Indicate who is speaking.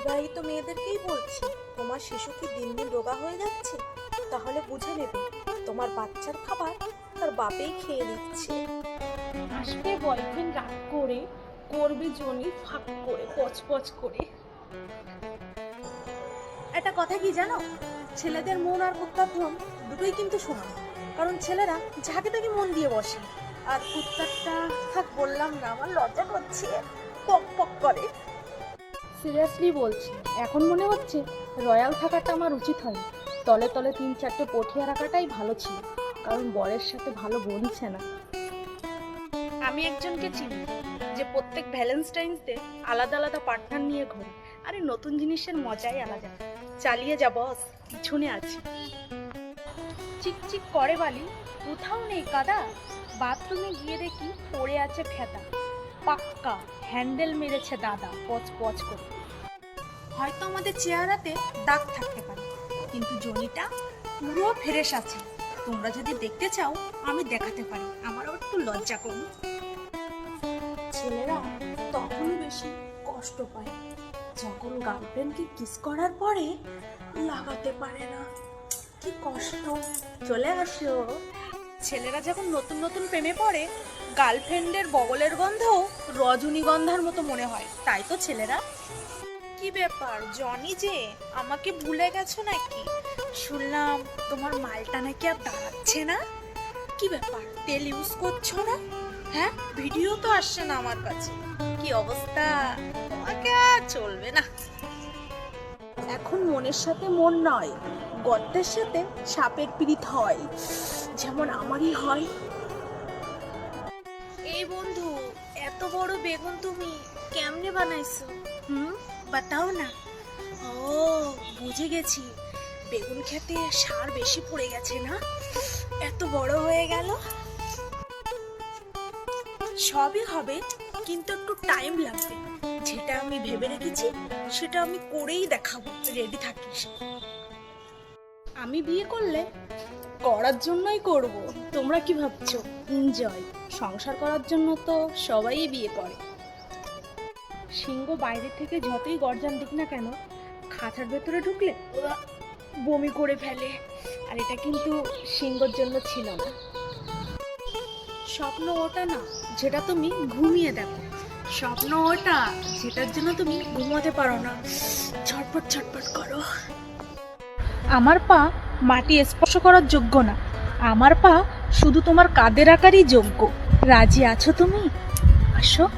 Speaker 1: বিবাহিত মেয়েদেরকেই বলছি তোমার শিশু কি দিন দিন রোগা হয়ে যাচ্ছে তাহলে বুঝে নেবে তোমার বাচ্চার খাবার তার বাপেই খেয়ে নিচ্ছে।
Speaker 2: আসবে বয়ফ্রেন্ড রাগ করে করবে জনি ফাঁক করে পচপচ করে।
Speaker 1: একটা কথা কি জানো? ছেলেদের মন আর কুত্তার ধন দুটোই কিন্তু সমান কারণ ছেলেরা যাকে তাকে মন দিয়ে বসে। আর কুত্তারটা থাক বললাম না আমার লজ্জা করছে পক পক করে।
Speaker 2: সিরিয়াসলি বলছি, এখন মনে হচ্ছে রয়্যাল থাকাটা আমার উচিত হয়নি। তলে তলে তিন চারটে পটিয়া রাখাটাই ভালো ছিল, কারণ বরের সাথে ভালো বলছে না।
Speaker 1: আমি একজনকে চিনি, যে প্রত্যেক ভ্যালেন্টাইন্স ডে আলাদা আলাদা পার্টনার নিয়ে ঘোরে। আরে নতুন জিনিসের মজাই আলাদা। চালিয়ে যা বস পিছনে আছি। চিকচিক করে বালি, কোথাও নেই কাদা। বাথরুমে গিয়ে দেখি পড়ে আছে ফেতা। পাক্কা হ্যান্ডেল মেরেছে দাদা, পচ পচ করে। হয়তো আমাদের চেহারাতে দাগ থাকতে পারে। কিন্তু জনিটা পুরো ফ্রেশ আছে। তোমরা যদি দেখতে চাও, আমি দেখাতে পারি। আমারও একটু লজ্জা করুন ছেলেরা তখন বেশি কষ্ট পায়। যখন গার্লফ্রেন্ডকে কিস করার পরে লাগাতে পারে না। কি কষ্ট। চলে আসো। ছেলেরা যখন নতুন নতুন প্রেমে পড়ে, গার্লফ্রেন্ডের বগলের গন্ধ রজনীগন্ধার মতো মনে হয়। তাই তো ছেলেরা কি ব্যাপার? জনি যে, আমাকে ভুলে গেছো নাকি? শুনলাম তোমার মালটা নাকি আর দাঁড়াচ্ছে না? কি ব্যাপার? তেল ইউজ করছ না? হ্যাঁ? ভিডিও তো আসছে না আমার কাছে। কি অবস্থা? তোমাকে আর চলবে না। এখন মনের সাথে মন নয়, গর্তের সাথে সাপের পীড়িত হয়, যেমন আমারই হয়। এই বন্ধু, এত বড় বেগুন তুমি কেমনে বানাইছো? হুম? বাতাও না। ও, বুঝে গেছি। বেগুন খেতে সার বেশি পড়ে গেছে না? এত বড় হয়ে গেল? সবই হবে, কিন্তু একটু টাইম লাগবে। যেটা আমি ভেবে রেখেছি, সেটা আমি করেই দেখাবো। রেডি থাকিস? আমি বিয়ে করলে করার জন্যই করব। তোমরা কি ভাবছ? এনজয় সংসার করার জন্য তো সবাই বিয়ে করে। সিংহ বাইরে থেকে যতই গর্জান দিক না কেন, খাঁচার ভেতরে ঢুকলে বমি করে ফেলে। আর এটা কিন্তু সিংহর জন্য ছিল না। স্বপ্ন ওটা না, যেটা তুমি ঘুমিয়ে দেখো। স্বপ্ন ওটা, যেটার জন্য তুমি ঘুমোতে পারো না। ছটপট ছটপট করো।
Speaker 2: আমার পা মাটি স্পর্শ করার যোগ্য না। আমার পা শুধু তোমার কাদের আকারই যোগ্য। রাজি আছো তুমি? আসো।